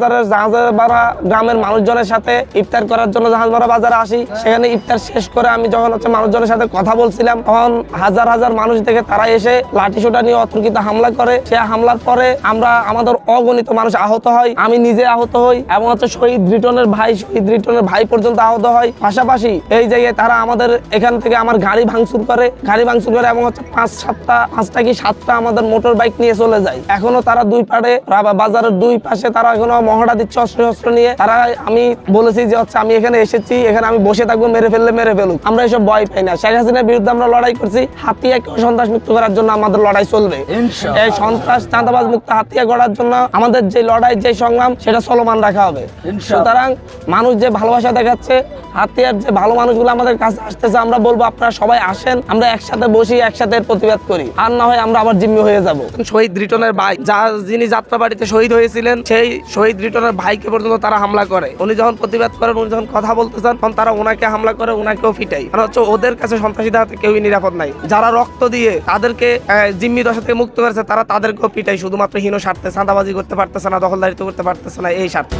বাজারের জাহাজবাড়া গ্রামের মানুষজনের সাথে ইফতার করার জন্য জাহাজবাড়া বাজারে আসি। সেখানে ইফতার শেষ করে আমি যখন হচ্ছে মানুষজনের সাথে কথা বলছিলাম, তখন হাজার হাজার মানুষ তারা এসে লাঠি সোটা নিয়ে অতর্কিত হামলা করে। সে হামলার পরে আমরা আমাদের অগণিত মানুষ আহত হয় আমি নিজে আহত হই এবং হচ্ছে শহীদ রিটনের ভাই, শহীদ রিটনের ভাই পর্যন্ত আহত হয় পাশাপাশি এই জায়গায় তারা আমাদের এখান থেকে আমার গাড়ি ভাঙচুর করে, গাড়ি ভাঙচুর করে এবং হচ্ছে পাঁচ সাতটা, পাঁচটা কি সাতটা আমাদের মোটর বাইক নিয়ে চলে যায়। এখনও তারা দুই পাড়ে বাজারের দুই পাশে তারা এখনও মহড়া দিচ্ছে অস্ত্র শস্ত্র নিয়ে। তারা আমি বলেছি যে হচ্ছে আমি এখানে এসেছি এখানে আমি বসে থাকব মেরে ফেললে মেরে ফেলুক। আমরা এসব ভয় পাই না। শেখ হাসিনার বিরুদ্ধে আমরা লড়াই করছি। হাতিয়াকে সন্ত্রাস মুক্ত করার জন্য আমাদের লড়াই চলবে। এই সন্ত্রাস চাঁদাবাজ মুক্ত হাতিয়া গড়ার জন্য আমাদের যে লড়াই যে সংগ্রাম সেটা চলমান রাখা হবে। সুতরাং মানুষ যে ভালোবাসা দেখাচ্ছে হাতিয়ার যে ভালো মানুষগুলো আমাদের কাছে আসতেছে আমরা বলব আপনারা সবাই আসেন আমরা একসাথে বসি একসাথে প্রতিবাদ করি। আর না হয় আমরা আবার জিম্মি হয়ে যাব। শহীদ রিটনের ভাই যা যিনি যাত্রাবাড়িতে শহীদ হয়েছিলেন সেই শহীদ রিটনের ভাইকে পর্যন্ত তারা হামলা করে। উনি যখন প্রতিবাদ করেন, উনি যখন কথা বলতে চান তখন তারা ওনাকে হামলা করে ওনাকেও ফিটাই মানে হচ্ছে ওদের কাছে সন্ত্রাসীদের হাতে কেউই নিরাপদ নাই। যারা রক্ত দিয়ে তাদেরকে জিম্মি দশা থেকে মুক্ত করেছে, তারা তাদেরকেও পিটাই শুধুমাত্র হীন স্বার্থে, চাঁদাবাজি করতে পারতেছে না, দখলদারিত্ব করতে পারতেছে না, এই স্বার্থে।